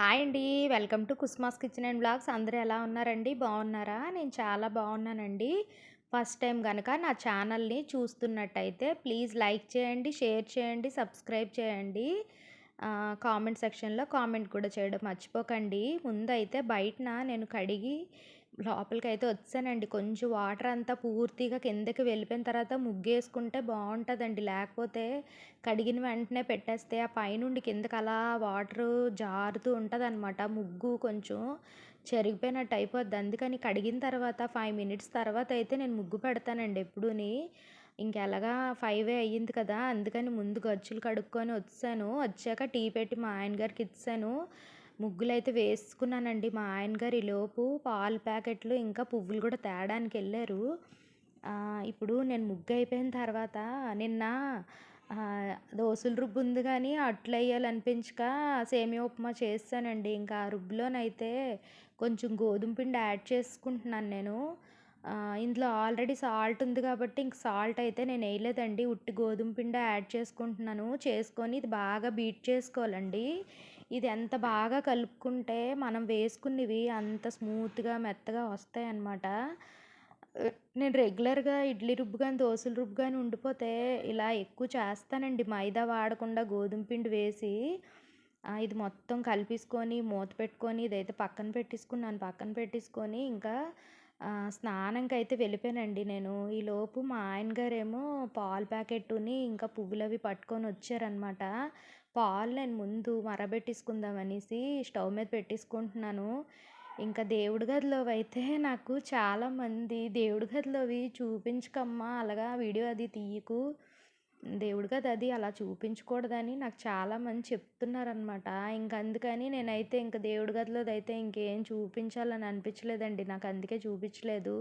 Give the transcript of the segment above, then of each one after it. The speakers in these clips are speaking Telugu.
హాయ్ అండి. Welcome to కుస్మాస్ kitchen and blogs. అందరూ ఎలా ఉన్నారండి? బాగున్నారా? నేను చాలా బాగున్నానండి. ఫస్ట్ టైం కనుక నా ఛానల్ని చూస్తున్నట్టయితే ప్లీజ్ లైక్ చేయండి షేర్ చేయండి సబ్స్క్రైబ్ చేయండి. కామెంట్ సెక్షన్లో కామెంట్ కూడా చేయడం మర్చిపోకండి. ముందైతే బయటన నేను కడిగి లోపలికి అయితే వచ్చానండి. కొంచెం వాటర్ అంతా పూర్తిగా కిందకి వెళ్ళిపోయిన తర్వాత ముగ్గేసుకుంటే బాగుంటుందండి. లేకపోతే కడిగిన వెంటనే పెట్టేస్తే ఆ పైనుండి కిందకి అలా వాటర్ జారుతూ ఉంటుంది అనమాట ముగ్గు కొంచెం చెరిగిపోయినట్టు అయిపోద్ది. అందుకని కడిగిన తర్వాత ఫైవ్ మినిట్స్ తర్వాత అయితే నేను ముగ్గు పెడతానండి ఎప్పుడూని. ఇంకెలాగా ఫైవే అయ్యింది కదా అందుకని ముందు గచ్చులు కడుక్కొని వచ్చాను. వచ్చాక టీ పెట్టి మా ఆయన గారికి ఇచ్చాను. ముగ్గులు అయితే వేసుకున్నానండి. మా ఆయన గారు ఈలోపు పాల ప్యాకెట్లు ఇంకా పువ్వులు కూడా తేడానికి వెళ్ళారు. ఇప్పుడు నేను ముగ్గు అయిపోయిన తర్వాత నిన్న దోశలు రుబ్బు ఉంది కానీ అట్లు వేయాలనిపించక సేమియా ఉప్మా చేస్తానండి. ఇంకా ఆ రుబ్బులోనైతే కొంచెం గోధుమ పిండి యాడ్ చేసుకుంటున్నాను నేను. ఇందులో ఆల్రెడీ సాల్ట్ ఉంది కాబట్టి ఇంక సాల్ట్ అయితే నేను వేయలేదండి. ఉట్టి గోధుమ పిండి యాడ్ చేసుకుంటున్నాను. చేసుకొని ఇది బాగా బీట్ చేసుకోవాలండి. ఇది ఎంత బాగా కలుపుకుంటే మనం వేసుకున్నవి అంత స్మూత్గా మెత్తగా వస్తాయి అన్నమాట నేను రెగ్యులర్గా ఇడ్లీ రుబ్బు కానీ దోశలు రుబ్బు కానీ ఉండిపోతే ఇలా ఎక్కువ చేస్తానండి. మైదా వాడకుండా గోధుమ పిండి వేసి ఇది మొత్తం కలిపేసుకొని మూత పెట్టుకొని ఇదైతే పక్కన పెట్టేసుకున్నాను. పక్కన పెట్టేసుకొని ఇంకా స్నానంకి అయితే వెళ్ళిపోయానండి నేను. ఈలోపు మా ఆయన గారేమో పాల ప్యాకెట్ని ఇంకా పువ్వులు అవి పట్టుకొని వచ్చారనమాట పాలు నేను ముందు మరబెట్టేసుకుందాం అనేసి స్టవ్ మీద పెట్టేసుకుంటున్నాను. ఇంకా దేవుడి గదిలో అయితే నాకు చాలామంది దేవుడి గదిలోవి చూపించకమ్మా అలాగా వీడియో అది తీయకు. దేవుడు గది అది అలా చూపించకూడదని నాకు చాలామంది చెప్తున్నారనమాట ఇంక అందుకని నేనైతే ఇంక దేవుడి గదిలోది అయితే ఇంకేం చూపించాలని అనిపించలేదండి. నాకు అందుకే చూపించలేదు.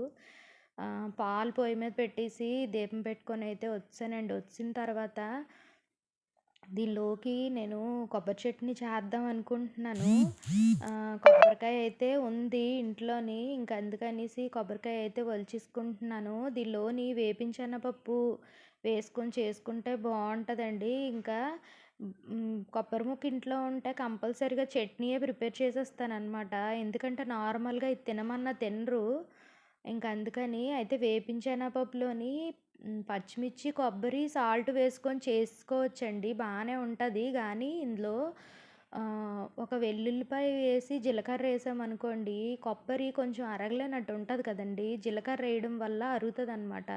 పాలు పొయ్యి మీద పెట్టేసి దీపం పెట్టుకొని అయితే వచ్చానండి. వచ్చిన తర్వాత దీనిలోకి నేను కొబ్బరి చట్నీ చేద్దాం అనుకుంటున్నాను. కొబ్బరికాయ అయితే ఉంది ఇంట్లోని ఇంక అందుకనేసి కొబ్బరికాయ అయితే ఒలిచేసుకుంటున్నాను. దీనిలోని వేపించనపప్పు వేసుకొని చేసుకుంటే బాగుంటుందండి. ఇంకా కొబ్బరి ముక్క ఇంట్లో ఉంటే కంపల్సరీగా చట్నీయే ప్రిపేర్ చేసేస్తాను అనమాట ఎందుకంటే నార్మల్గా ఇది తినమన్నా తినరు. ఇంక అందుకని అయితే వేపించనపప్పులోని పచ్చిమిర్చి కొబ్బరి సాల్ట్ వేసుకొని చేసుకోవచ్చండి. బాగానే ఉంటుంది. కానీ ఇందులో ఒక వెల్లుల్లిపాయ వేసి జీలకర్ర వేసామనుకోండి కొబ్బరి కొంచెం అరగలేనట్టు ఉంటుంది కదండి. జీలకర్ర వేయడం వల్ల అరుగుతుంది అనమాట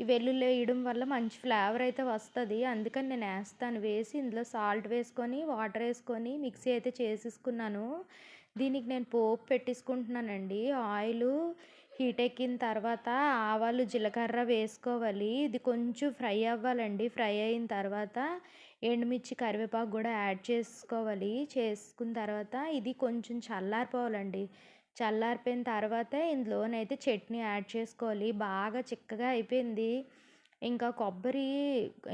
ఈ వెల్లుల్లి వేయడం వల్ల మంచి ఫ్లేవర్ అయితే వస్తుంది. అందుకని నేను వేస్తాను. వేసి ఇందులో సాల్ట్ వేసుకొని వాటర్ వేసుకొని మిక్సీ అయితే చేసేసుకున్నాను. దీనికి నేను పోపు పెట్టేసుకుంటున్నానండి. ఆయిల్ హీట్ ఎక్కిన తర్వాత ఆవాలు జీలకర్ర వేసుకోవాలి. ఇది కొంచెం ఫ్రై అవ్వాలండి. ఫ్రై అయిన తర్వాత ఎండుమిర్చి కరివేపాకు కూడా యాడ్ చేసుకోవాలి. చేసుకున్న తర్వాత ఇది కొంచెం చల్లారిపోవాలండి. చల్లారిపోయిన తర్వాత ఇందులోనైతే చట్నీ యాడ్ చేసుకోవాలి. బాగా చిక్కగా అయిపోయింది. ఇంకా కొబ్బరి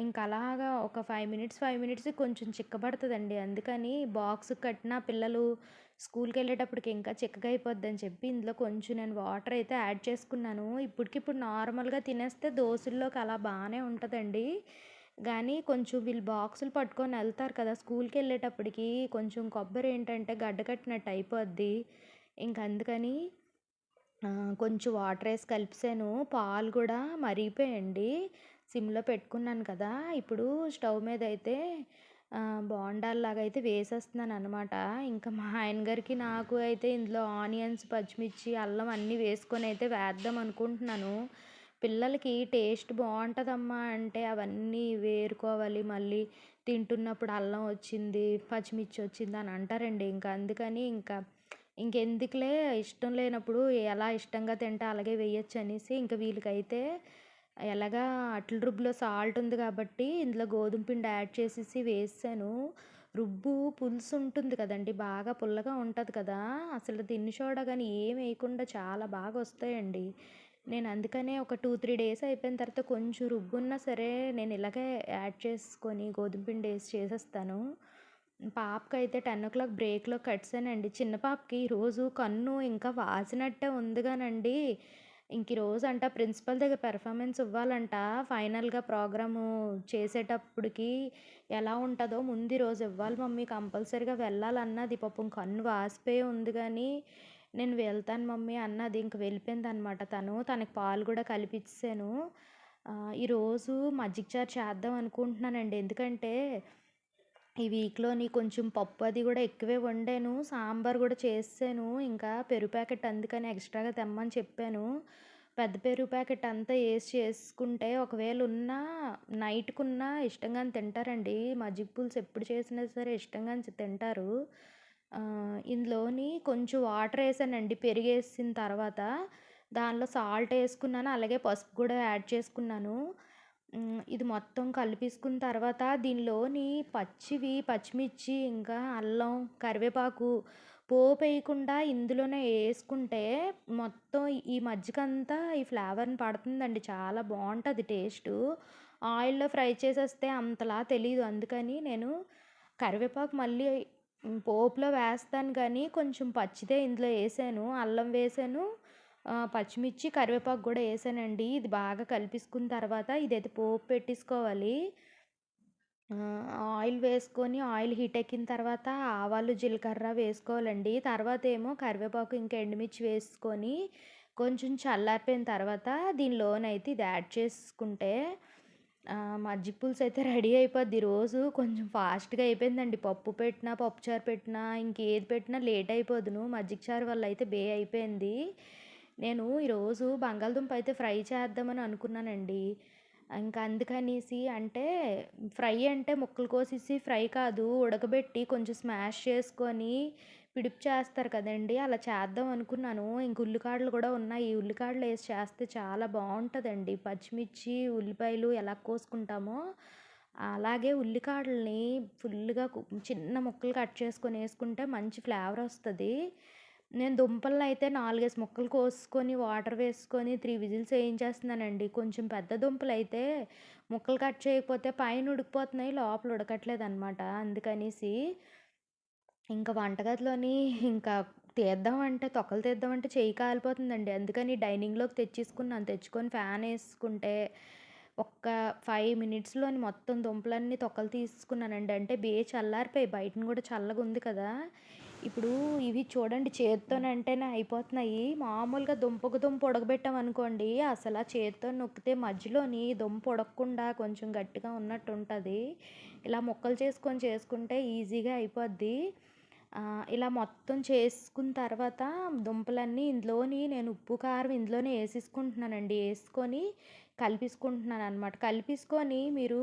ఇంకా అలాగా ఒక ఫైవ్ మినిట్స్ ఫైవ్ మినిట్స్ కొంచెం చిక్కబడుతుందండి. అందుకని బాక్స్ కట్టిన పిల్లలు స్కూల్కి వెళ్ళేటప్పటికి ఇంకా చిక్కగా అయిపోద్ది అని చెప్పి ఇందులో కొంచెం నేను వాటర్ అయితే యాడ్ చేసుకున్నాను. ఇప్పటికిప్పుడు నార్మల్గా తినేస్తే దోశల్లోకి అలా బాగానే ఉంటుందండి. కానీ కొంచెం వీళ్ళు బాక్సులు పట్టుకొని వెళ్తారు కదా స్కూల్కి వెళ్ళేటప్పటికి కొంచెం కొబ్బరి ఏంటంటే గడ్డ కట్టినట్టు అయిపోద్ది. ఇంక అందుకని కొంచెం వాటర్ వేసి కలిపేసాను పాలు కూడా మరిగిపోయండి సిమ్లో పెట్టుకున్నాను కదా. ఇప్పుడు స్టవ్ మీద అయితే బోండాల్లాగా అయితే వేసేస్తున్నాను అనమాట ఇంకా మా ఆయన గారికి నాకు అయితే ఇందులో ఆనియన్స్ పచ్చిమిర్చి అల్లం అన్నీ వేసుకొని అయితే వేద్దాం అనుకుంటున్నాను. పిల్లలకి టేస్ట్ బాగుంటుందమ్మా అంటే అవన్నీ వేరుకోవాలి. మళ్ళీ తింటున్నప్పుడు అల్లం వచ్చింది పచ్చిమిర్చి వచ్చింది అని అంటారండి. ఇంకా అందుకని ఇంకా ఇంకెందుకులే ఇష్టం లేనప్పుడు ఎలా ఇష్టంగా తింటే అలాగే వేయచ్చు అనేసి ఇంకా వీళ్ళకైతే ఎలాగా అట్ల రుబ్బులో సాల్ట్ ఉంది కాబట్టి ఇందులో గోధుమ పిండి యాడ్ చేసేసి వేసాను. రుబ్బు పులుసు ఉంటుంది కదండి బాగా పుల్లగా ఉంటుంది కదా. అసలు తిని కానీ ఏం వేయకుండా చాలా బాగా వస్తాయండి. నేను అందుకనే ఒక టూ త్రీ డేస్ అయిపోయిన తర్వాత కొంచెం రుబ్బు ఉన్నా సరే నేను ఇలాగే యాడ్ చేసుకొని గోధుమ పిండి వేసి చేసేస్తాను. పాపకి అయితే టెన్ ఓ క్లాక్ బ్రేక్లో కట్సానండి చిన్న పాపకి ఈరోజు కన్ను ఇంకా వాసినట్టే ఉంది ఇంక ఇంక అంట ప్రిన్సిపల్ దగ్గర పెర్ఫార్మెన్స్ ఇవ్వాలంట. ఫైనల్‌గా ప్రోగ్రాము చేసేటప్పటికి ఎలా ఉంటుందో ముందు రోజు ఇవ్వాలి మమ్మీ కంపల్సరీగా వెళ్ళాలన్నది. పాపం కన్ను వాసిపోయి ఉంది కానీ నేను వెళ్తాను మమ్మీ అన్నది. ఇంక వెళ్ళిపోయింది అనమాట తను. తనకి పాలు కూడా కలిపించాను ఈరోజు మజ్జిగ చారు చేద్దాం అనుకుంటున్నానండి. ఎందుకంటే, ఈ వీక్‌లోని కొంచెం పప్పు అది కూడా ఎక్కువే వండాను. సాంబార్ కూడా చేసాను ఇంకా పెరుగు ప్యాకెట్ అందుకని ఎక్స్‌ట్రాగా తెమ్మని చెప్పాను. పెద్ద పెరుగు ప్యాకెట్ అంతా వేసి చేసుకుంటే ఒకవేళ ఉన్నా నైట్‌కున్నా ఇష్టంగా తింటారండి. మజ్జిగ పులుసు ఎప్పుడు చేసినా సరే ఇష్టంగా తింటారు. ఇందులోని కొంచెం వాటర్ వేసానండి పెరిగేసిన తర్వాత. దానిలో సాల్ట్ వేసుకున్నాను అలాగే పసుపు కూడా యాడ్ చేసుకున్నాను. ఇది మొత్తం కలిపేసుకున్న తర్వాత దీనిలోని పచ్చివి పచ్చిమిర్చి, ఇంకా అల్లం, కరివేపాకు పోపు వేయకుండా ఇందులోనే వేసుకుంటే మొత్తం ఈ మజ్జిగంతా ఈ ఫ్లేవర్‌ని పడుతుందండి. చాలా బాగుంటుంది టేస్టు. ఆయిల్‌లో ఫ్రై చేసేస్తే అంతలా తెలియదు అందుకని నేను కరివేపాకు మళ్ళీ పోపులో వేస్తాను కానీ కొంచెం పచ్చిదే ఇందులో వేసాను అల్లం వేసాను. పచ్చిమిర్చి, కరివేపాకు కూడా వేసానండి ఇది బాగా కలిపేసుకున్న తర్వాత ఇదైతే పోపు పెట్టేసుకోవాలి. ఆయిల్ వేసుకొని ఆయిల్ హీట్ ఎక్కిన తర్వాత ఆవాలు, జీలకర్ర వేసుకోవాలండి. తర్వాత ఏమో కరివేపాకు, ఇంకా ఎండుమిర్చి వేసుకొని కొంచెం చల్లారిపోయిన తర్వాత దీనిలోనైతే ఇది యాడ్ చేసుకుంటే మజ్జిగ పులుసు అయితే రెడీ అయిపోద్ది. రోజు కొంచెం ఫాస్ట్‌గా అయిపోయిందండి. పప్పు పెట్టినా, పప్పుచారు పెట్టినా, ఇంకేది పెట్టినా లేట్ అయిపోదును. మజ్జిగ చారు వల్ల అయితే బే అయిపోయింది. నేను ఈరోజు బంగాళదుంప అయితే ఫ్రై చేద్దామని అనుకున్నానండి. ఇంకా అందుకనేసి అంటే ఫ్రై అంటే ముక్కలు కోసేసి ఫ్రై కాదు. ఉడకబెట్టి కొంచెం స్మాష్ చేసుకొని పిడుపు చేస్తారు కదండీ! అలా చేద్దాం అనుకున్నాను. ఇంక ఉల్లికాడలు కూడా ఉన్నాయి. ఉల్లికాడలు వేసి చేస్తే చాలా బాగుంటుందండి పచ్చిమిర్చి, ఉల్లిపాయలు ఎలా కోసుకుంటామో అలాగే ఉల్లికాడల్ని ఫుల్గా చిన్న ముక్కలు కట్ చేసుకొని వేసుకుంటే మంచి ఫ్లేవర్ వస్తుంది నేను దుంపలనైతే 4, 5 ముక్కలు కోసుకొని వాటర్ వేసుకొని త్రీ విజిల్స్ వేయించేస్తున్నానండి కొంచెం పెద్ద దుంపలు అయితే ముక్కలు కట్ చేయకపోతే పైన ఉడికిపోతున్నాయి. లోపల ఉడకట్లేదు అనమాట అందుకనేసి ఇంకా వంటగదిలోని ఇంకా తీద్దామంటే తొక్కలు తీద్దామంటే చెయ్యి కాలిపోతుందండి. అందుకని డైనింగ్‌లోకి తెచ్చేసుకున్నాను. తెచ్చుకొని ఫ్యాన్ వేసుకుంటే ఒక్క ఫైవ్ మినిట్స్‌లోని మొత్తం దుంపలన్నీ తొక్కలు తీసుకున్నానండి. అంటే బే చల్లారిపోయి బయటను కూడా చల్లగా ఉంది కదా! ఇప్పుడు ఇవి చూడండి చేత్తోనంటేనే అయిపోతున్నాయి. మామూలుగా దుంపకు దుంప ఉడకబెట్టామనుకోండి అసలు చేత్తో నొక్కితే మధ్యలోని దుంప ఉడకకుండా కొంచెం గట్టిగా ఉన్నట్టు ఉంటుంది ఇలా ముక్కలు చేసుకొని చేసుకుంటే ఈజీగా అయిపోద్ది. ఇలా మొత్తం చేసుకున్న తర్వాత దుంపలన్నీ ఇందులోని నేను ఉప్పు, కారం ఇందులోనే వేసేసుకుంటున్నానండి వేసుకొని ఏసుకొని కలిపేసుకుంటున్నాననమాట. కలిపేసుకొని మీరు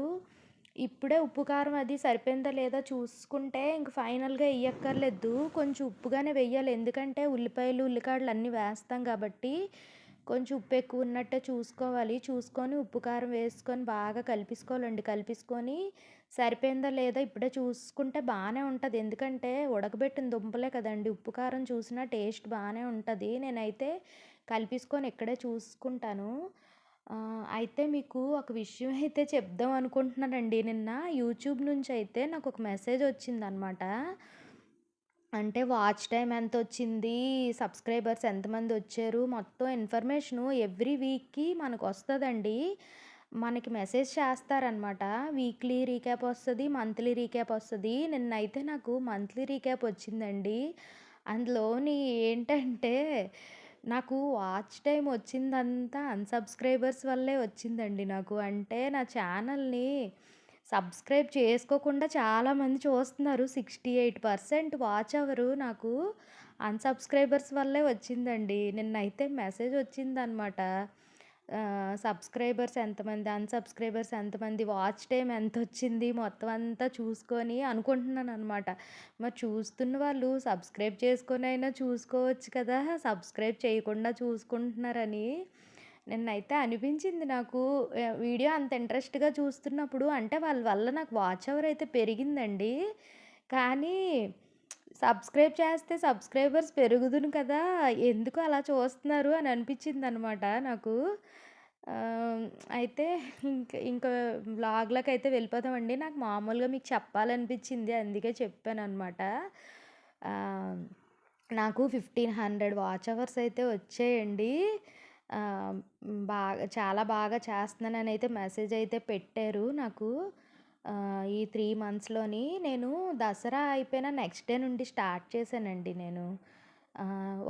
ఇప్పుడే ఉప్పు, కారం అది సరిపోయిందా లేదా చూసుకుంటే ఇంక ఫైనల్‌గా వేయక్కర్లేదు కొంచెం ఉప్పుగానే వెయ్యాలి. ఎందుకంటే ఉల్లిపాయలు, ఉల్లికాడలు అన్నీ వేస్తాం కాబట్టి కొంచెం ఉప్పు ఎక్కువ ఉన్నట్టే చూసుకోవాలి. చూసుకొని ఉప్పు, కారం వేసుకొని బాగా కలిపేసుకోవాలండి. కలిపేసుకొని సరిపోయిందా లేదా ఇప్పుడే చూసుకుంటే బాగానే ఉంటుంది ఎందుకంటే ఉడకబెట్టిన దుంపలే కదండీ! ఉప్పు, కారం చూసినా టేస్ట్ బాగానే ఉంటుంది నేనైతే కలిపేసుకొని ఇక్కడే చూసుకుంటాను. అయితే మీకు ఒక విషయం అయితే చెప్దాం అనుకుంటున్నానండి. నిన్న యూట్యూబ్ నుంచి అయితే నాకు ఒక మెసేజ్ వచ్చిందనమాట. అంటే వాచ్ టైం ఎంత వచ్చింది సబ్స్క్రైబర్స్ ఎంతమంది వచ్చారు మొత్తం ఇన్ఫర్మేషను ఎవ్రీ వీక్‌కి మనకొస్తదండి. మనకి మెసేజ్ చేస్తారనమాట. వీక్లీ రీక్యాప్ వస్తుంది మంత్లీ రీక్యాప్ వస్తుంది నిన్నైతే నాకు మంత్లీ రీక్యాప్ వచ్చిందండి. అందులోని ఏంటంటే నాకు వాచ్ టైం వచ్చిందంతా అన్‌సబ్స్క్రైబర్స్ వల్లే వచ్చిందండి నాకు. అంటే నా ఛానల్‌ని సబ్స్క్రైబ్ చేసుకోకుండా చాలామంది చూస్తున్నారు. 68% వాచ్ అవరు నాకు అన్‌సబ్స్క్రైబర్స్ వల్లే వచ్చిందండి. నిన్నైతే మెసేజ్ వచ్చిందనమాట. సబ్స్క్రైబర్స్ ఎంతమంది? అన్‌సబ్స్క్రైబర్స్ ఎంతమంది? వాచ్ టైం ఎంత వచ్చింది మొత్తం అంతా చూసుకొని అనుకుంటున్నాను అనమాట మరి చూస్తున్న వాళ్ళు సబ్స్క్రైబ్ చేసుకొనైనా చూసుకోవచ్చు కదా! సబ్స్క్రైబ్ చేయకుండా చూసుకుంటున్నారని. నిన్నైతే అనిపించింది నాకు వీడియో అంత ఇంట్రెస్ట్‌గా చూస్తున్నప్పుడు అంటే వాళ్ళ వల్ల నాకు వాచ్ అవర్ అయితే పెరిగిందండి. కానీ సబ్స్క్రైబ్ చేస్తే సబ్స్క్రైబర్స్ పెరుగుదును కదా! ఎందుకు అలా చూస్తున్నారు అని అనిపించింది అనమాట నాకు. అయితే ఇంకా ఇంకా బ్లాగ్లోకి అయితే వెళ్ళిపోతామండి నాకు మామూలుగా మీకు చెప్పాలనిపించింది. అందుకే చెప్పాను అనమాట నాకు 1500 వాచ్ అవర్స్ అయితే వచ్చాయండి. బాగా చాలా బాగా చేస్తున్నానని అయితే మెసేజ్ అయితే పెట్టారు నాకు. ఈ త్రీ మంత్స్‌లోని నేను దసరా అయిపోయిన నెక్స్ట్ డే నుండి స్టార్ట్ చేశానండి నేను.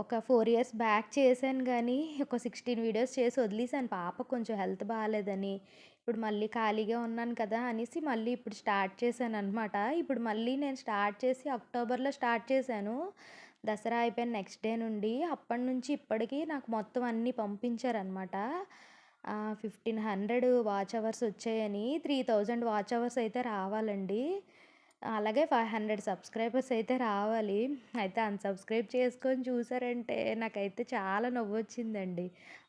ఒక ఫోర్ ఇయర్స్ బ్యాక్ చేశాను కానీ ఒక 16 వీడియోస్ చేసి వదిలేసాను పాప కొంచెం హెల్త్ బాగాలేదని ఇప్పుడు మళ్ళీ ఖాళీగా ఉన్నాను కదా! అనేసి మళ్ళీ ఇప్పుడు స్టార్ట్ చేశాను అనమాట ఇప్పుడు మళ్ళీ నేను స్టార్ట్ చేసి అక్టోబర్‌లో స్టార్ట్ చేశాను. దసరా అయిపోయిన నెక్స్ట్ డే నుండి. అప్పటి నుంచి ఇప్పటికీ నాకు మొత్తం అన్నీ పంపించారనమాట. ఫిఫ్టీన్ హండ్రెడ్ వాచ్ అవర్స్ వచ్చాయని 3000 వాచ్ అవర్స్ అయితే రావాలండి. అలాగే 500 సబ్స్క్రైబర్స్ అయితే రావాలి. అయితే అన్‌సబ్స్క్రైబ్ చేసుకొని చూసారంటే నాకైతే చాలా నవ్వొచ్చిందండి.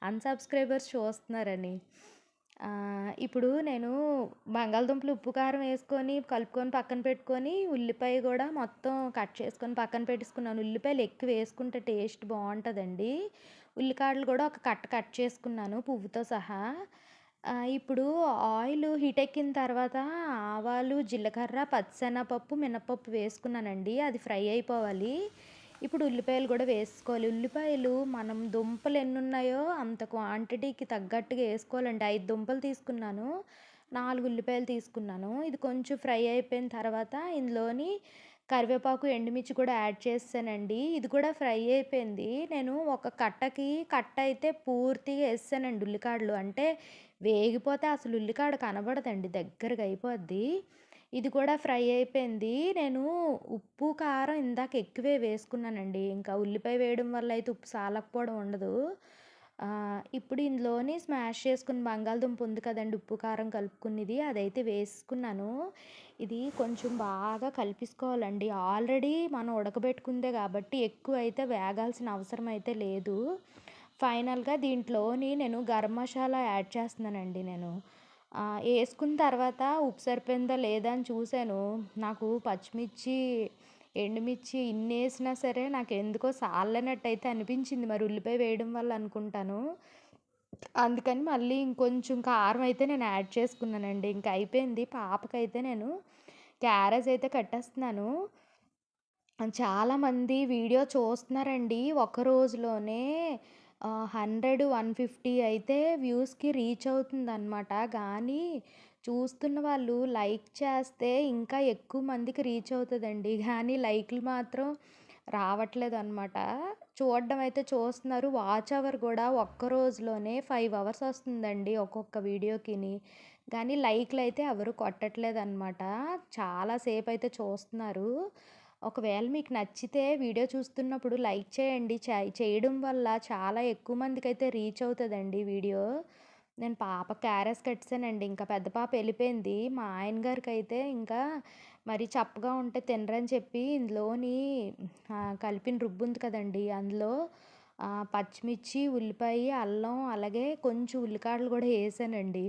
అన్‌సబ్స్క్రైబర్స్ చూస్తున్నారని. ఇప్పుడు నేను బంగాళదుంపలు ఉప్పు, కారం వేసుకొని కలుపుకొని పక్కన పెట్టుకొని, ఉల్లిపాయ కూడా మొత్తం కట్ చేసుకొని పక్కన పెట్టుకున్నాను ఉల్లిపాయలు ఎక్కువ వేసుకుంటే టేస్ట్ బాగుంటుందండి ఉల్లికాడలు కూడా ఒక కట్ కట్ చేసుకున్నాను పువ్వుతో సహా. ఇప్పుడు ఆయిల్ హీట్ ఎక్కిన తర్వాత ఆవాలు, జీలకర్ర, పచ్చిశనగపప్పు, మినపప్పు వేసుకున్నానండి. అది ఫ్రై అయిపోవాలి. ఇప్పుడు ఉల్లిపాయలు కూడా వేసుకోవాలి. ఉల్లిపాయలు మనం దుంపలు ఎన్ని ఉన్నాయో అంత క్వాంటిటీకి తగ్గట్టుగా వేసుకోవాలండి ఐదు దుంపలు తీసుకున్నాను. నాలుగు ఉల్లిపాయలు తీసుకున్నాను. ఇది కొంచెం ఫ్రై అయిపోయిన తర్వాత ఇందులోని కరివేపాకు, ఎండుమిర్చి కూడా యాడ్ చేస్తానండి ఇది కూడా ఫ్రై అయిపోయింది. నేను ఒక కట్టకి కట్ట అయితే పూర్తిగా వేస్తానండి ఉల్లికాడలు. అంటే వేగిపోతే అసలు ఉల్లికాడ కనబడదండి. దగ్గరగా అయిపోద్ది. ఇది కూడా ఫ్రై అయిపోయింది. నేను ఉప్పు, కారం ఇందాక ఎక్కువే వేసుకున్నానండి. ఇంకా ఉల్లిపాయ వేయడం వల్ల అయితే ఉప్పు సాలకపోవడం ఉండదు. ఇప్పుడు ఇందులోని స్మాష్ చేసుకున్న బంగాళదుంప ఉంది కదండి ఉప్పు, కారం కలుపుకున్నది అదైతే వేసుకున్నాను. ఇది కొంచెం బాగా కలిపించుకోవాలండి ఆల్రెడీ మనం ఉడకబెట్టుకుందే కాబట్టి ఎక్కువ అయితే వేగాల్సిన అవసరం అయితే లేదు. ఫైనల్‌గా దీంట్లోని నేను గరం మసాలా యాడ్ చేస్తున్నానండి నేను. వేసుకున్న తర్వాత ఉప్పు సరిపోయిందా లేదా అని చూసాను. నాకు పచ్చిమిర్చి, ఎండుమిర్చి ఇన్ని వేసినా సరే నాకు నాకెందుకో సాలనట్టయితే అనిపించింది. మరి ఉల్లిపాయ వేయడం వల్ల అనుకుంటాను. అందుకని మళ్ళీ ఇంకొంచెం కారం అయితే నేను యాడ్ చేసుకున్నానండి. ఇంక అయిపోయింది. పాపకైతే నేను క్యారేజ్ అయితే కట్టేస్తున్నాను. చాలామంది వీడియో చూస్తున్నారండి. ఒక రోజులోనే హండ్రెడ్ వన్ ఫిఫ్టీ అయితే వ్యూస్‌కి రీచ్ అవుతుందన్నమాట కానీ చూస్తున్న వాళ్ళు లైక్ చేస్తే ఇంకా ఎక్కువ మందికి రీచ్ అవుతుందండి కానీ లైక్‌లు మాత్రం రావట్లేదు అనమాట చూడడం అయితే చూస్తున్నారు. వాచ్ అవర్ కూడా ఒక్క రోజులోనే ఫైవ్ అవర్స్ వస్తుందండి ఒక్కొక్క వీడియోకిని. కానీ లైక్లు అయితే ఎవరు కొట్టట్లేదు అనమాట చాలాసేపు అయితే చూస్తున్నారు. ఒకవేళ మీకు నచ్చితే వీడియో చూస్తున్నప్పుడు లైక్ చేయండి. చై చేయడం వల్ల చాలా ఎక్కువ మందికైతే రీచ్ అవుతుందండి వీడియో. నేను పాపకి క్యారెస్ కట్టేసానండి. ఇంకా పెద్ద పాప వెళ్ళిపోయింది మా ఆయన గారికైతే ఇంకా మరి చప్పగా ఉంటే తినరని చెప్పి ఇందులోని కలిపిన రుబ్బు ఉంది కదండీ! అందులో పచ్చిమిర్చి, ఉల్లిపాయ, అల్లం అలాగే కొంచెం ఉల్లికాడలు కూడా వేసానండి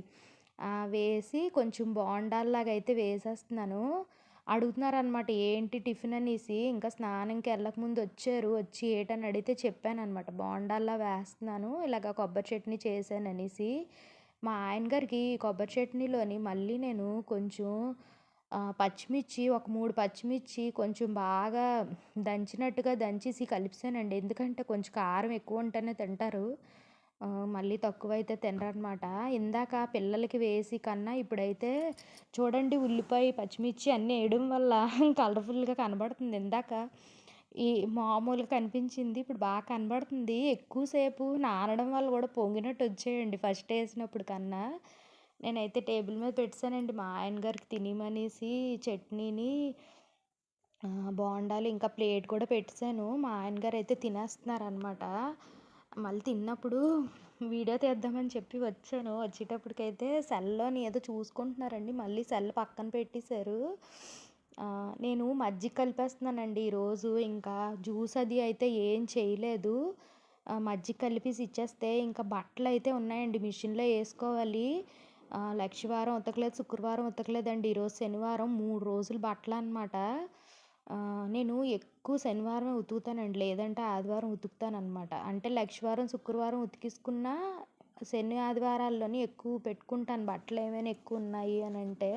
వేసి కొంచెం బోండాల్లాగా అయితే వేసేస్తున్నాను. అడుగుతున్నారనమాట ఏంటి టిఫిన్ అనేసి. ఇంకా స్నానంకి వెళ్ళకముందు వచ్చారు. వచ్చి ఏటని అడిగితే చెప్పాననమాట. బోండాల్లా వేస్తున్నాను. ఇలాగ కొబ్బరి చట్నీ చేశాననేసి. మా ఆయన గారికి కొబ్బరి చట్నీలోని మళ్ళీ నేను కొంచెం పచ్చిమిర్చి ఒక మూడు పచ్చిమిర్చి కొంచెం బాగా దంచినట్టుగా దంచేసి కలిపిసానండి ఎందుకంటే కొంచెం కారం ఎక్కువ ఉంటేనే తింటారు. మళ్ళీ తక్కువైతే తినరనమాట. ఇందాక పిల్లలకి వేసి కన్నా ఇప్పుడైతే చూడండి ఉల్లిపాయ, పచ్చిమిర్చి అన్నీ వేయడం వల్ల కలర్‌ఫుల్‌గా కనబడుతుంది. ఇందాక ఈ మామూలుగా కనిపించింది. ఇప్పుడు బాగా కనబడుతుంది. ఎక్కువసేపు నానడం వల్ల కూడా పొంగినట్టు వచ్చేయండి ఫస్ట్ వేసినప్పుడు కన్నా. నేనైతే టేబుల్ మీద పెట్టానండి మా ఆయన గారికి తినేయమనేసి చట్నీని బోండాలు ఇంకా ప్లేట్ కూడా పెట్టాను మా ఆయన గారు అయితే తినేస్తున్నారనమాట. మళ్ళీ తిన్నప్పుడు వీడియో తీద్దామని చెప్పి వచ్చాను. వచ్చేటప్పటికైతే సెల్‌లోని ఏదో చూసుకుంటున్నారండి. మళ్ళీ సెల్ పక్కన పెట్టేశారు. నేను మజ్జిగ కలిపేస్తున్నానండి ఈరోజు. ఇంకా జ్యూస్ అది అయితే ఏం చేయలేదు. మజ్జిగ కలిపేసి ఇచ్చేస్తే ఇంకా బట్టలు అయితే ఉన్నాయండి మిషన్‌లో వేసుకోవాలి లక్షవారం ఉతకలేదు, శుక్రవారం ఉతకలేదండి. ఈరోజు శనివారం మూడు రోజులు బట్టలు అనమాట నేను ఎక్కువ శనివారం ఉతుకుతానండి. లేదంటే ఆదివారం ఉతుకుతాననమాట. అంటే లక్షవారం, శుక్రవారం ఉతికేసుకున్నా శని, ఆదివారాల్లోని ఎక్కువ పెట్టుకుంటాను బట్టలు ఏమైనా ఎక్కువ ఉన్నాయి అనంటే.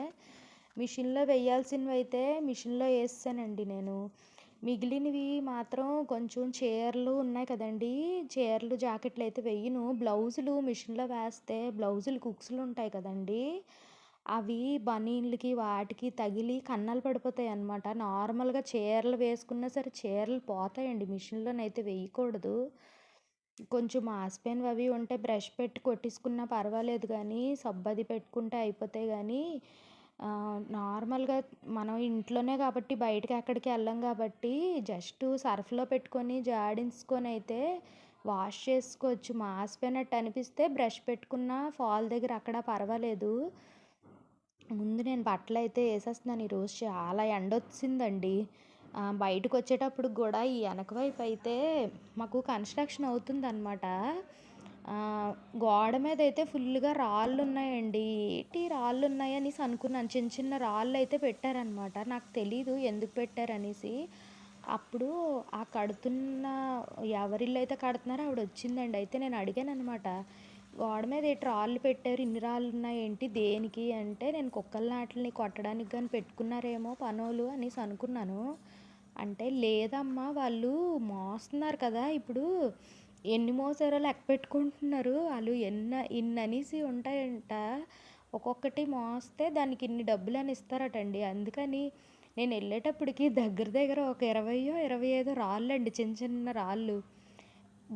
మిషన్‌లో వేయాల్సినవైతే మిషన్‌లో వేస్తానండి నేను. మిగిలినవి మాత్రం కొంచెం చీరలు ఉన్నాయి కదండీ! చీరలు, జాకెట్లు అయితే వెయ్యను. బ్లౌజులు మిషన్‌లో వేస్తే బ్లౌజులు కుక్స్‌లు ఉంటాయి కదండీ! అవి బనీన్‌లకి వాటికి తగిలి కన్నాలు పడిపోతాయి అన్నమాట నార్మల్‌గా చీరలు వేసుకున్నా సరే చీరలు పోతాయండి. మిషన్‌లోనైతే వేయకూడదు. కొంచెం ఆస్పెన్వి అవి ఉంటే బ్రష్ పెట్టి కొట్టేసుకున్నా పర్వాలేదు కానీ సబ్బది పెట్టుకుంటే అయిపోతాయి కానీ నార్మల్‌గా మనం ఇంట్లోనే కాబట్టి బయటకి ఎక్కడికి వెళ్ళం కాబట్టి జస్ట్ సర్ఫ్‌లో పెట్టుకొని జాడించుకొని అయితే వాష్ చేసుకోవచ్చు. మాసిపోయినట్టు అనిపిస్తే బ్రష్ పెట్టుకున్న ఫాల్ దగ్గర అక్కడ పర్వాలేదు. ముందు నేను బట్టలైతే వేసేస్తున్నాను ఈరోజు చాలా ఎండొచ్చిందండి. బయటకు వచ్చేటప్పుడు కూడా ఈ వెనక వైపు అయితే మాకు కన్‌స్ట్రక్షన్ అవుతుంది అనమాట గోడ మీదైతే ఫుల్లుగా రాళ్ళున్నాయండి. ఏంటి రాళ్ళున్నాయి అనేసి అనుకున్నాను. చిన్న చిన్న రాళ్ళైతే పెట్టారనమాట. నాకు తెలీదు ఎందుకు పెట్టారనేసి. అప్పుడు ఆ కడుతున్న ఎవరిల్లు అయితే కడుతున్నారో ఆవిడ వచ్చిందండి అయితే నేను అడిగాను అనమాట గోడ మీద ఏటి రాళ్ళు పెట్టారు. ఇన్ని రాళ్ళున్నాయేంటి? దేనికి? అంటే నేను కుక్కల నాటిని కొట్టడానికి కానీ పెట్టుకున్నారేమో పనోలు అనేసి అనుకున్నాను. అంటే లేదమ్మా వాళ్ళు మోస్తున్నారు కదా! ఇప్పుడు ఎన్ని మోసారో లెక్క పెట్టుకుంటున్నారు. వాళ్ళు ఎన్న ఇన్ననేసి ఉంటాయంట. ఒక్కొక్కటి మోస్తే దానికి ఇన్ని డబ్బులు అని ఇస్తారటండి. అందుకని నేను వెళ్ళేటప్పటికి దగ్గర దగ్గర ఒక 20 25 రాళ్ళండి. చిన్న చిన్న రాళ్ళు.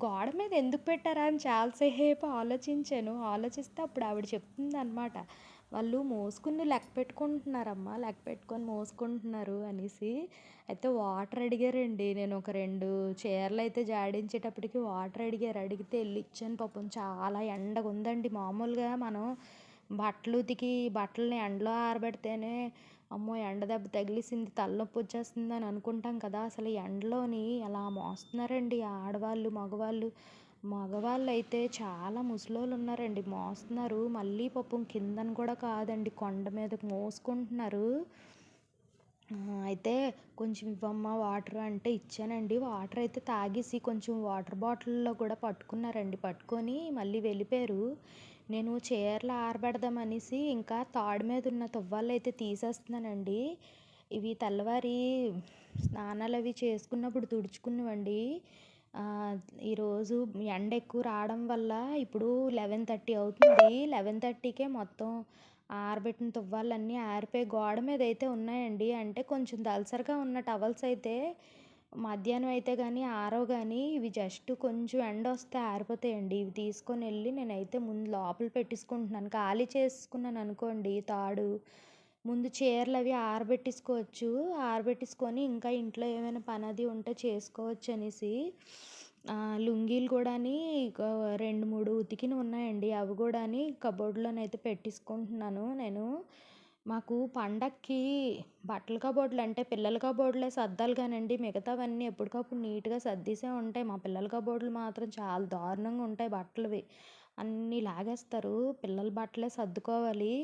గోడ మీద ఎందుకు పెట్టారా అని చాలాసేపు ఆలోచించాను. ఆలోచిస్తే అప్పుడు ఆవిడ చెప్తుందనమాట. వాళ్ళు మోసుకుని లెక్క పెట్టుకుంటున్నారమ్మా. లెక్క పెట్టుకొని మోసుకుంటున్నారు అనేసి. అయితే వాటర్ అడిగారండి. నేను ఒక రెండు చీరలు అయితే జాడించేటప్పటికి వాటర్ అడిగారు. అడిగితే వెళ్ళి ఇచ్చాను పాపం. చాలా ఎండగుందండి. మామూలుగా మనం బట్టలు ఉతికి బట్టలని ఎండలో ఆరబెడితేనే అమ్మో! ఎండ దెబ్బ తగిలేసింది తలనొప్పి వచ్చేస్తుంది అని అనుకుంటాం కదా! అసలు ఎండలోని ఎలా మోస్తున్నారండి ఆడవాళ్ళు, మగవాళ్ళు. మగవాళ్ళు అయితే చాలా ముసలోళ్ళు ఉన్నారండి. మోస్తున్నారు. మళ్ళీ పాపం కిందన కూడా కాదండి కొండ మీదకు మోసుకుంటున్నారు. అయితే కొంచెం ఇవ్వమ్మా వాటర్ అంటే ఇచ్చానండి. వాటర్ అయితే తాగేసి కొంచెం వాటర్ బాటిల్‌లో కూడా పట్టుకున్నారండి. పట్టుకొని మళ్ళీ వెళ్ళిపోయారు. నేను చీరలు ఆరబెడదామనేసి ఇంకా తాడు మీద ఉన్న తువ్వాలైతే తీసేస్తున్నానండి. ఇవి తెల్లవారి స్నానాలు అవి చేసుకున్నప్పుడు తుడుచుకున్నవండి. ఈరోజు ఎండ ఎక్కువ రావడం వల్ల ఇప్పుడు 11:30 అవుతుంది. 11:30కే మొత్తం ఆరబెట్టిన తువ్వాలన్నీ ఆరిపోయి గోడ మీద అయితే ఉన్నాయండి. అంటే కొంచెం దలసరిగా ఉన్న టవల్స్ అయితే మధ్యాహ్నం అయితే కానీ ఆరవు కానీ ఇవి జస్ట్ కొంచెం ఎండ వస్తే ఆరిపోతాయండి. ఇవి తీసుకొని వెళ్ళి నేనైతే ముందు లోపల పెట్టేసుకుంటున్నాను. ఖాళీ చేసుకున్నాను అనుకోండి తాడు, ముందు చీరలు అవి ఆరబెట్టేసుకోవచ్చు. ఆరబెట్టేసుకొని ఇంకా ఇంట్లో ఏమైనా పని అది ఉంటే చేసుకోవచ్చనేసి అనేసి లుంగీలు కూడాని ఒక 2, 3 ఉతికినవి ఉన్నాయండి. అవి కూడాని కబోర్డ్‌లోనైతే పెట్టేసుకుంటున్నాను నేను. మాకు పండక్కి బట్టల కబోర్డ్‌లు అంటే పిల్లల కబోర్డ్‌లే సర్దాలి కానండి మిగతావన్నీ ఎప్పటికప్పుడు నీట్‌గా సర్దేసే ఉంటాయి. మా పిల్లల కబోర్డ్‌లు మాత్రం చాలా దారుణంగా ఉంటాయి బట్టలవి. అన్నీ లాగేస్తారు. పిల్లల బట్టలే సర్దుకోవాలి.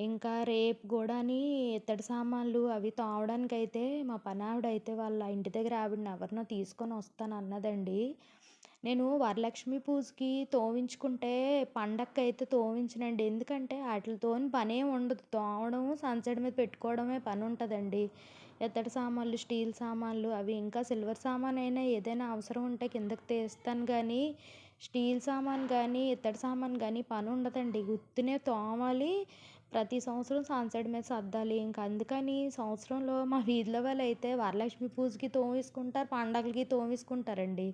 ఇంకా రేపు గూడాని ఇత్తడి సామాన్లు అవి తోమడానికైతే మా పనావిడైతే వాళ్ళ ఇంటి దగ్గర ఆవిడని ఎవరినో తీసుకొని వస్తాను అన్నదండి నేను వరలక్ష్మి పూజకి తోమించుకుంటే అయితే తోమించనండి. ఎందుకంటే ఆటిలతోని పనే ఉండదు. తోమడం, సన్సైడ్ మీద పెట్టుకోవడమే పని ఉంటుందండి ఇత్తడి సామాన్లు, స్టీల్ సామాన్లు అవి ఇంకా సిల్వర్ సామాన్ అయినా ఏదైనా అవసరం ఉంటే కిందకి తీస్తాను కానీ స్టీల్ సామాను కానీ ఇత్తడి సామాను పని ఉండదండి ఉత్తినే తోమాలి. ప్రతి సంవత్సరం సన్సెట్ మీద సర్దాలి. ఇంకా అందుకని సంవత్సరంలో మా వీధిలో అయితే వరలక్ష్మి పూజకి తోమేసుకుంటారు. పండగలకి తోమేసుకుంటారండి.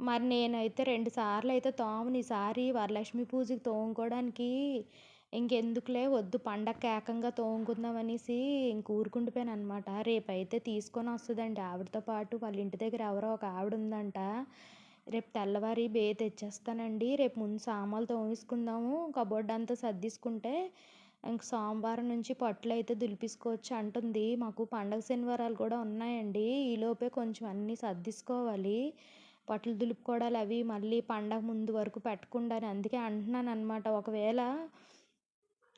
మరి నేనైతే రెండు సార్లు అయితే తోమను. ఈసారి వరలక్ష్మి పూజకి తోముకోవడానికి ఇంకెందుకులే వద్దు పండగకి ఏకంగా తోముకుందాం అనేసి ఇంక ఊరుకుండిపోయాననమాట. రేపైతే వస్తుందండి ఆవిడతో పాటు వాళ్ళ ఇంటి దగ్గర ఎవరో ఒక ఆవిడ ఉందంట రేపు తెల్లవారి బే తెచ్చేస్తానండి. రేపు ముందు సామాన్లు తోమేసుకుందాము. కబోర్డ్ అంతా సర్దేసుకుంటే ఇంక సోమవారం నుంచి పట్లు అయితే దులిపించుకోవచ్చు అంటుంది. మాకు పండగ శనివారాలు కూడా ఉన్నాయండి. ఈలోపే కొంచెం అన్నీ సర్దిసుకోవాలి బట్టలు దులుపుకోవడాలు అవి మళ్ళీ పండగ ముందు వరకు పెట్టకుండాని అందుకే అంటున్నాను అనమాట ఒకవేళ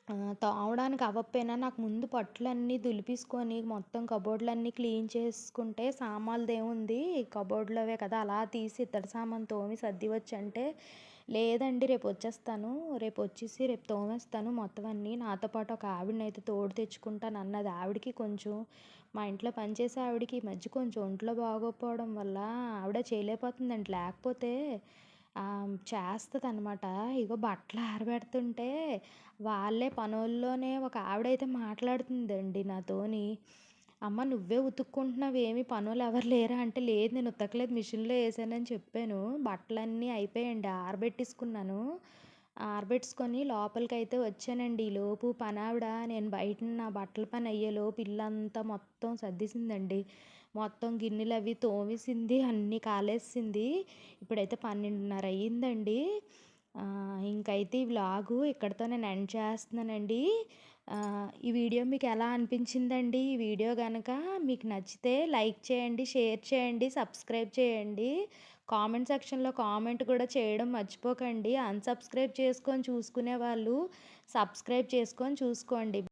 తావడానికి తోమడానికి అవ్వకపోయినా నాకు ముందు పట్టులన్నీ దులిపేసుకొని మొత్తం కబోర్డ్‌లన్నీ క్లీన్ చేసుకుంటే సామాన్లదేముంది కబోర్డ్‌లోవే కదా! అలా తీసి ఇత్తడి సామాన్ తోమి సర్దియొచ్చంటే, లేదండి రేపు వచ్చేస్తాను. రేపు వచ్చేసి రేపు తోమేస్తాను మొత్తం అన్నీ. నాతో పాటు ఒక ఆవిడని అయితే తోడు తెచ్చుకుంటాను అన్నది ఆవిడకి కొంచెం మా ఇంట్లో పనిచేసే ఆవిడకి ఈ మధ్య కొంచెం ఒంట్లో బాగోకపోవడం వల్ల ఆవిడ చేయలేకపోతుందండి లేకపోతే చేస్తుంది అనమాట ఇగో బట్టలు ఆరబెడుతుంటే వాళ్ళే పనోళ్ళలోనే ఒక ఆవిడైతే మాట్లాడుతుందండి నాతోని. అమ్మ నువ్వే ఉతుక్కుంటున్నావు ఏమి? పనులు ఎవరు లేరా? అంటే లేదు నేను ఉతకలేదు మిషన్లో వేసానని చెప్పాను. బట్టలన్నీ అయిపోయాయండి ఆరబెట్టేసుకున్నాను. ఆరబెట్టుకొని లోపలికి అయితే వచ్చానండి ఈలోపు పనావిడ నేను బయట నా బట్టల పని అయ్యేలోపు ఇల్లంతా మొత్తం సర్దేసిందండి. మొత్తం గిన్నెలు అవి తోమేసింది అన్నీ కాలేసింది. ఇప్పుడైతే పన్నెండున్నర అయ్యిందండి. ఇంకైతే ఈ వ్లాగు ఇక్కడితో నేను ఎండ్ చేస్తున్నానండి. ఈ వీడియో మీకు ఎలా అనిపించిందండి? ఈ వీడియో కనుక మీకు నచ్చితే లైక్ చేయండి షేర్ చేయండి సబ్స్క్రైబ్ చేయండి. కామెంట్ సెక్షన్లో కామెంట్ కూడా చేయడం మర్చిపోకండి. అన్సబ్స్క్రైబ్ చేసుకొని చూసుకునే వాళ్ళు సబ్స్క్రైబ్ చేసుకొని చూసుకోండి.